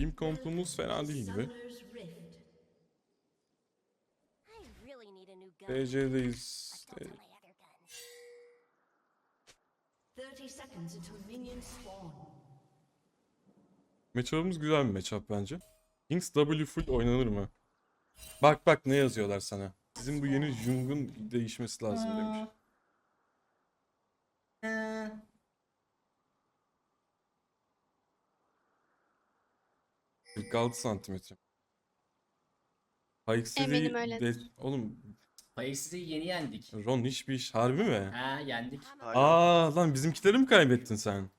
Team kompumuz fena değil gibi. DC'deyiz. I've got my other guns. 30 seconds until minions spawn. Matchup'ımız güzel bir matchup bence. Kings W full oynanır mı? Bak bak ne yazıyorlar sana. Sizin bu yeni Jung'un değişmesi lazım demiş. 46 santimetre. Hayıksızı Eminim öyle. de... Oğlum Payı yeni yendik. Ron hiçbir iş harbi mi? Ha yendik. Aa lan bizimkileri mi kaybettin sen?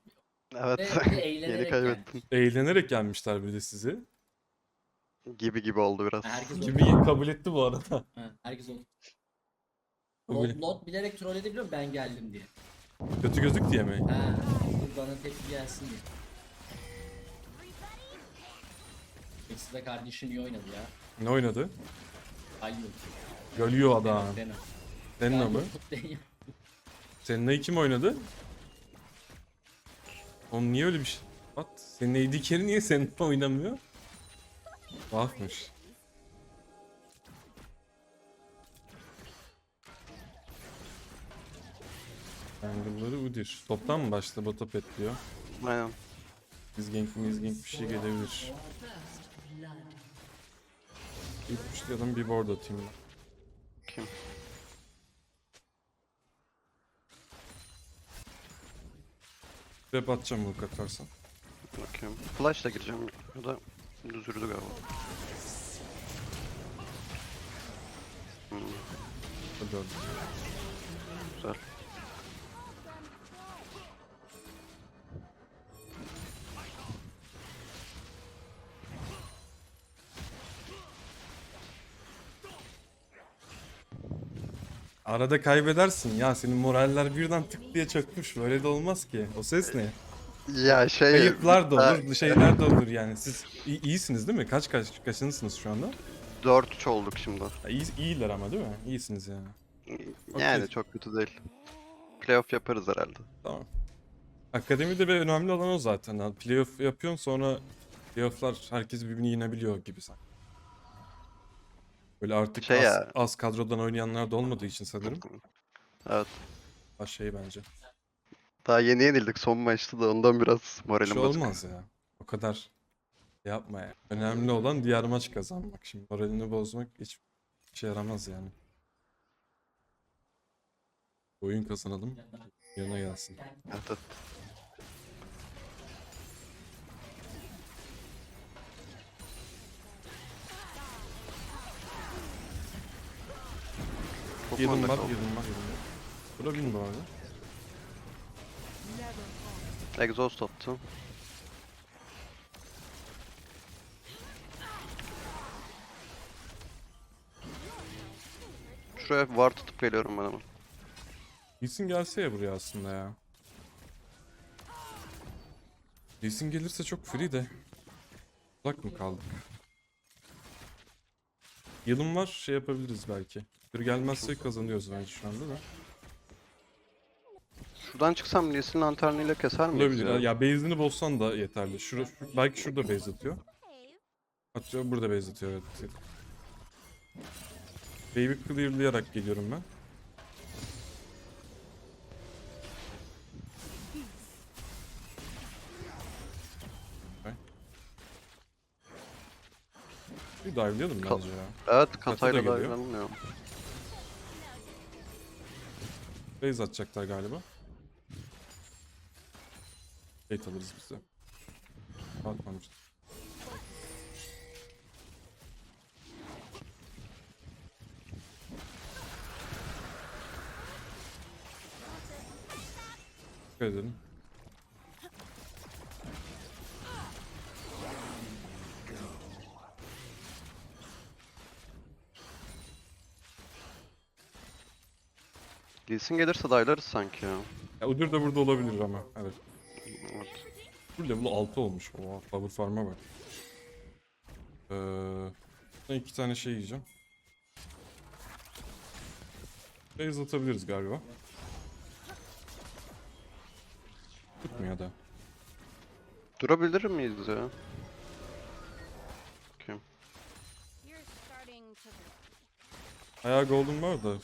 Evet. Ve bir de eğlenerek Yeni kaybettim. Eğlenerek gelmişler bir de sizi. Gibi gibi oldu biraz. Herkes oldu. Kimi kabul etti bu arada. Ha, herkes oldu. Kabul. Lot, lot bilerek troll edebiliyor mu ben geldim diye. Kötü gözük diye mi? Ha, bana tepki gelsin diye. İkisi de kardeşim iyi oynadı ya. Ne oynadı? Galio. Galio adam. Deno. Seninle? Deno. Seninle kim oynadı? Oğlum niye öyle bir şey? What? Senin AD carry niye seninle oynamıyor? Bakmış. Jungle'ları Udyr. Toptan mı başladı? Bota petliyor. Aynen. Biz gank miz gank bir şey gelebilir. First blood. Bir board atayım ben. Kim? Trap atacağım bu atarsan. Bakayım. Flash'la gireceğim. Ya da düz yürüdü galiba. Hmm, Hadi hadi. Arada kaybedersin ya senin moraller birden tık diye çökmüş böyle de olmaz ki. O ses ne? Ya şey... Kayıplar da olur, şeyler de olur yani. Siz iyi- iyisiniz değil mi? Kaç kaç kaçıncısınız şu anda? 4-3 olduk şimdi. Ya, iyi, iyiler ama değil mi? İyisiniz yani. Yani Okey. çok kötü değil. Playoff yaparız herhalde. Tamam. Akademide ve önemli olan o zaten. Yani Playoff yapıyorsun sonra playofflar herkes birbirini yenebiliyor gibi sen. Böyle artık Şey az, ya. az kadrodan oynayanlar da olmadığı için sanırım. Evet. Baş şey bence. Daha yeni yenildik son maçta da ondan biraz Bir moralim şey bozuk. olmaz ya. O kadar yapma ya. Önemli olan diğer maç kazanmak. Şimdi moralini bozmak hiç işe yaramaz yani. Oyun kazanalım. Yana gelsin. Evet, evet. Yılın manyak var, oldu. yılın var, yılın var. Bura bin bu arada. Exhaust attı. Şuraya var tutup geliyorum ben hemen. Lee'sin gelse ya buraya aslında ya. Lee'sin gelirse çok free de. Uzak mı kaldık? Yılın var şey yapabiliriz belki. Bir gelmezse kazanıyoruz bence şu anda da. Şuradan çıksam Lee'sin lanternıyla keser miyiz Olabilir. ya? Ya base'ini bozsan da yeterli. Şura, şu- belki şurada base atıyor. Atıyor burada base atıyor evet. Baby clearlayarak geliyorum ben. Bir dive'layalım bence ya. Evet katayla da Base atacaklar galiba. Bait alırız biz de. Atmamış. Dikkat edelim. Lee gelirse daylarız sanki ya. ya Udyr de burada olabilir ama. Evet. evet. Bu level 6 olmuş. Oha power farm'a bak. Ee, iki tane şey yiyeceğim. Raise atabiliriz galiba. Tutmuyor da. Durabilir miyiz ya? Kim? Ayağı golden var da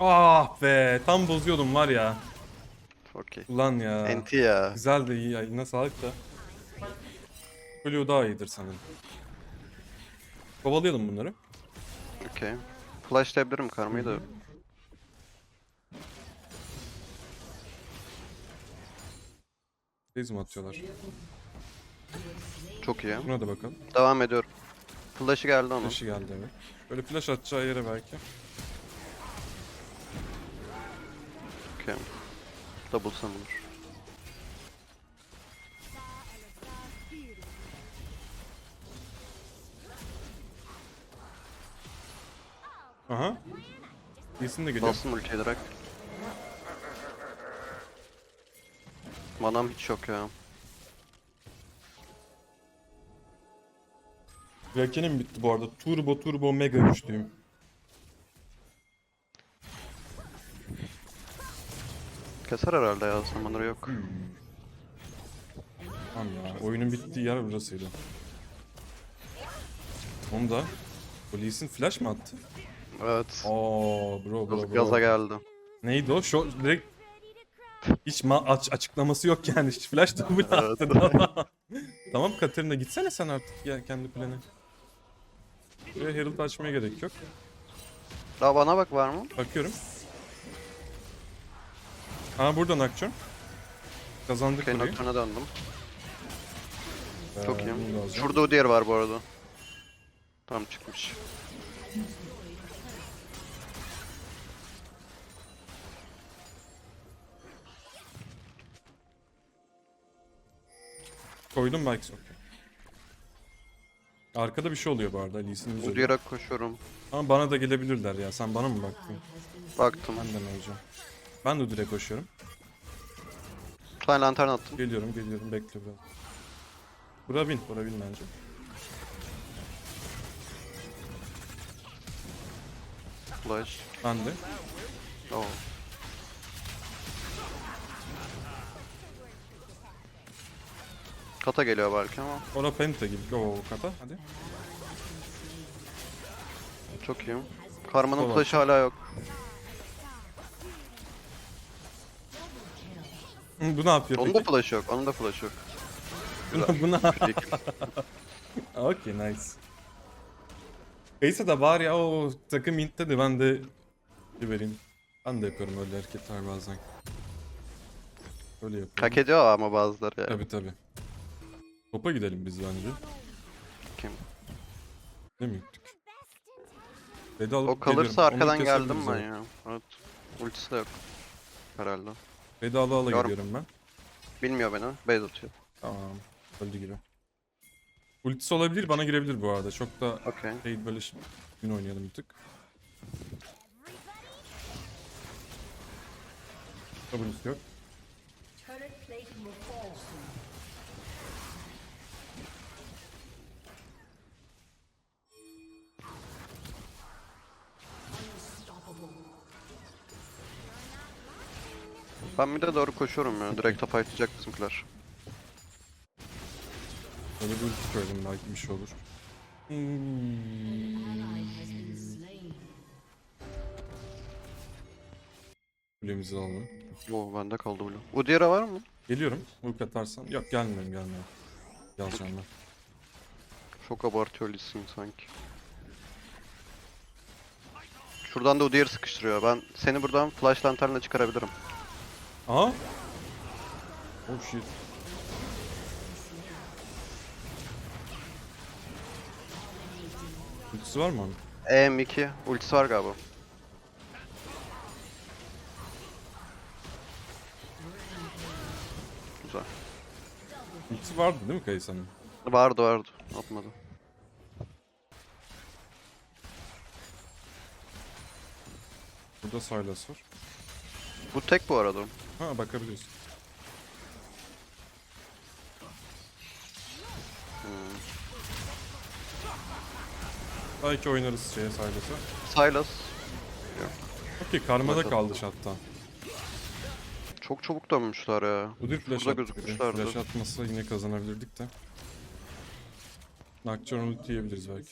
Ah be tam bozuyordum var ya. Okey. Ulan ya. NT ya. Güzel de iyi yayına sağlık da. Blue daha iyidir sanırım. Kovalayalım bunları. Okey. Flashlayabilirim karmayı da. Mi atıyorlar? Çok iyi. Buna da bakalım. Devam ediyorum. Flash'ı geldi onun. Flash'ı geldi evet. Böyle flash atacağı yere belki. Okey. Double summoner. Aha. Lee'sin de geliyor. Bastım ultiyi direkt. Manam hiç yok ya. Yelkenim bitti bu arada. Turbo turbo mega güçlüyüm. Keser herhalde ya summoner yok. Tamam ya. Oyunun bittiği yer burasıydı. Onu da. Bu Lee'sin flash mı attı? Evet. Oo bro bro bro. Gaza geldi. Neydi o? Şu direkt hiç ma- aç açıklaması yok yani. Hiç flash double attı. tamam Katerina gitsene sen artık ya kendi plane. Buraya Herald açmaya gerek yok. Daha bana bak var mı? Bakıyorum. Ha buradan akacağım. Kazandık Okey burayı. Nocturne'a döndüm. Çok Ee, iyi. bunu da alacağım. Şurada o diğer var bu arada. Tam çıkmış. Koydum belki okey. Arkada bir şey oluyor bu arada Lee'sin O üzerinde. diğere koşuyorum. Ama bana da gelebilirler ya. Sen bana mı baktın? Baktım. Ben de mi olacağım? Ben de direkt koşuyorum. Tane lantern attım. Geliyorum geliyorum bekle biraz. Bura bin, bura bin bence. Flash. Ben de. Oo. Kata geliyor belki ama Ora Penta gibi. Oo kata hadi. çok iyi. Karma'nın Tamam. flash'ı hala yok. Bu ne yapıyor Onun da peki? flash'ı yok. Onun da flash'ı yok. Bu, bu ne? Kill. Okey nice. Neyse de var ya o takım intte de ben de vereyim. Ben de yapıyorum öyle hareketler bazen. Öyle yapıyorum. Hak ediyor ama bazıları ya. Tabi tabi. Topa gidelim biz bence. Kim? Değil mi gittik? Alıp O kalırsa geliyorum. Onu arkadan geldim ben ya. Evet. Ultisi de yok. Herhalde. Bedi ala ala Yorum. gidiyorum ben. Bilmiyor beni. Base atıyor. Tamam. Öldü gibi. Ultisi olabilir bana girebilir bu arada. Çok da Okey. şey böyle gün oynayalım bir tık. W'si yok. Ben bir de doğru koşuyorum ya. Direkt top fightlayacak bizimkiler. Böyle bir ulti koydum belki bir şey olur. Hmm. Kulemizi alalım. Oo bende kaldı blue. Udyr'a var mı? Geliyorum. Ulti atarsan. Yok gelmiyorum gelmiyorum. Yazacağım ben. Çok abartıyor Lee Sin sanki. Şuradan da Udyr sıkıştırıyor. Ben seni buradan flash lanternle çıkarabilirim. Aha. Oh shit. Ultisi var mı onun? EM2 ultisi var galiba. Güzel. Ultisi vardı değil mi Kayısa'nın? Vardı vardı. Atmadı. Burada Sylas var. Bu tek bu arada. Ha bakabiliyorsun. Hmm. Belki oynarız şeye Sylas'a. Sylas. Okey karmada Bakalım. kaldı hatta. Çok çabuk dönmüşler ya. Udyr flash Burada attı. gözükmüşlerdi. Flash atmasa yine kazanabilirdik de. Nocturne ulti yiyebiliriz belki.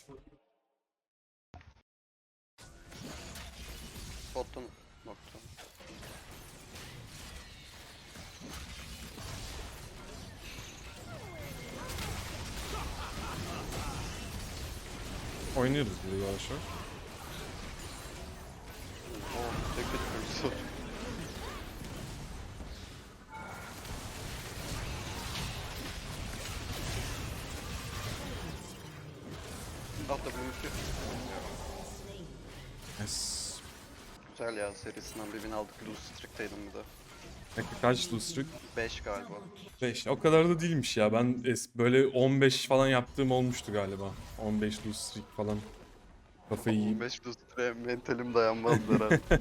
Oynarız burada yavaş yavaş. Tek etmiyoruz. Alt da bulmuştu. Yes. Güzel ya serisinden bir win aldık. Lose streak'teydim bir de. Peki kaç Lustrik? 5 galiba. 5. O kadar da değilmiş ya. Ben es böyle 15 falan yaptığım olmuştu galiba. 15 Lustrik falan. Kafayı yiyeyim. 15 lose streak'e mentalim dayanmazdı herhalde.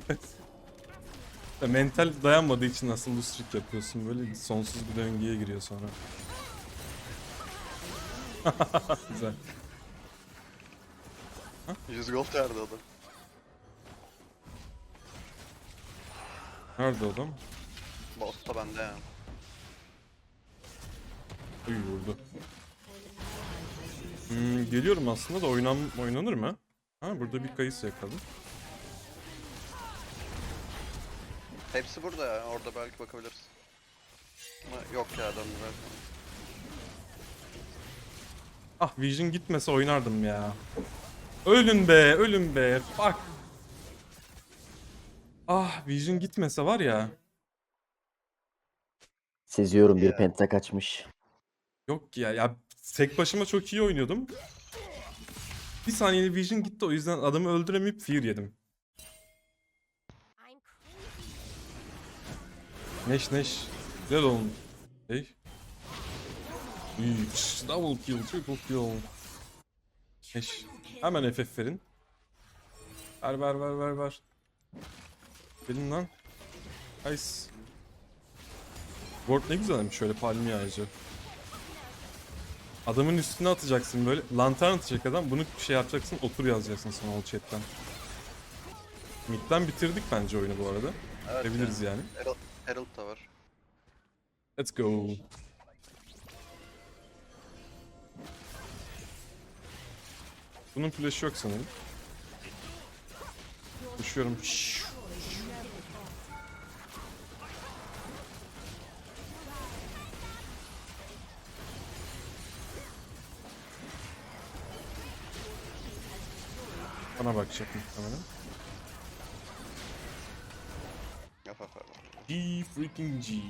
Ya Mental dayanmadığı için nasıl Lustrik yapıyorsun. Böyle sonsuz bir döngüye giriyor sonra. Güzel. 100 gold verdi adam. Nerede adam? Boss da bende ya. Uy vurdu. Hmm, geliyorum aslında da oynan oynanır mı? Ha burada bir kayısı yakaladım. Hepsi burada ya. Orada belki bakabiliriz. Ama yok ya döndüler. Ah Vision gitmese oynardım ya. Ölün be, ölün be. Fuck. Ah Vision gitmese var ya. Seziyorum bir penta kaçmış. Yok ya ya tek başıma çok iyi oynuyordum. Bir saniyeli Vision gitti o yüzden adamı öldüremeyip fear yedim. Neş neş. Güzel oldu. Hey. Üç. Double kill, triple kill. Neş. Hemen FF verin. Ver ver ver ver ver. Verin lan. Nice. Ward ne güzelmiş şöyle palmiye ağacı. Adamın üstüne atacaksın böyle. Lantern atacak adam. Bunu şey yapacaksın. Otur yazacaksın sonra o chatten. Mid'den bitirdik bence oyunu bu arada. Evet Verebiliriz ya. yani. Herald, Herald da var. Let's go. Bunun flash'ı yok sanırım. Düşüyorum. Şşş. Bana bakacak muhtemelen. Yap yap yap. G freaking G.